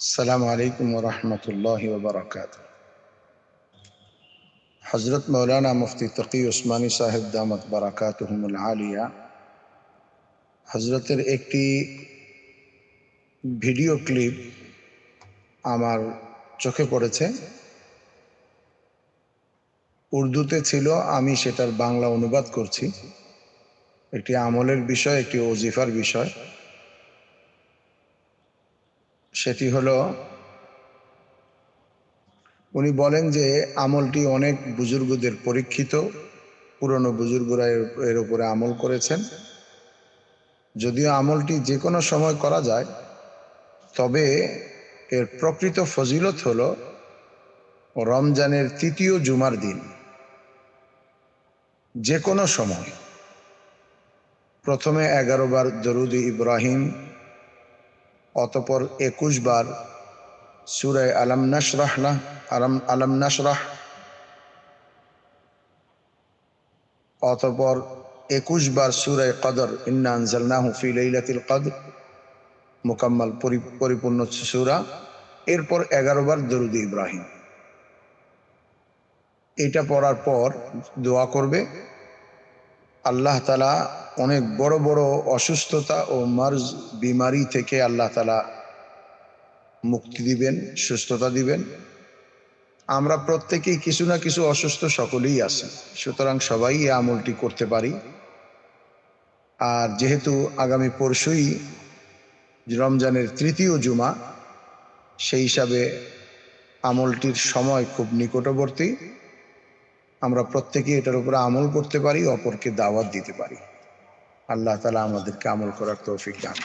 السلام عليكم ورحمة الله وبركاته হজরত মৌলানা মুফতি তকি ওসমানী সাহেব দামত বারাকাতুহুমুল আলিয়া হজরতের একটি ভিডিও ক্লিপ আমার চোখে পড়েছে উর্দুতে ছিল আমি সেটার বাংলা অনুবাদ করছি একটি আমলের বিষয় একটি ওজিফার বিষয় সেটি হলো, উনি বলেন যে আমলটি অনেক বুজুর্গদের পরীক্ষিত, পুরনো বুজুর্গরা এর- উপরে আমল করেছেন। যদিও আমলটি যে কোনো সময় করা যায়, তবে এর প্রকৃত ফজিলত হল রমজানের তৃতীয় জুমার দিন। যে কোনো সময়। প্রথমে এগারো বার দরুদ ইব্রাহিম অতপর একুশ বার সুরায় আলম নাশরাহ না, আলম আলম নাশরাহ। অতপর একুশ বার সুরায় কদর, ইন্না আনজালনাহু ফি লাইলাতিল কদর মোকাম্মল পরি- পরিপূর্ণ সুরা। এরপর এগারো বার দরুদ ইব্রাহিম। এটা পড়ার পর দোয়া করবে। আল্লাহ তালা অনেক বড় বড় অসুস্থতা ও মার্জ বিমারি থেকে আল্লাহ তালা মুক্তি দিবেন, সুস্থতা দিবেন। আমরা প্রত্যেকেই কিছু না কিছু অসুস্থ সকলেই আছি। সুতরাং সবাই এই আমলটি করতে পারি। আর যেহেতু আগামী পরশুই রমজানের তৃতীয় জুমা, সেই হিসাবে আমলটির সময় খুব নিকটবর্তী। আমরা প্রত্যেকে এটার উপরে আমল করতে পারি, অপরকে দাওয়াত দিতে পারি। আল্লাহ তালা আমাদেরকে আমল করার তৌফিক দান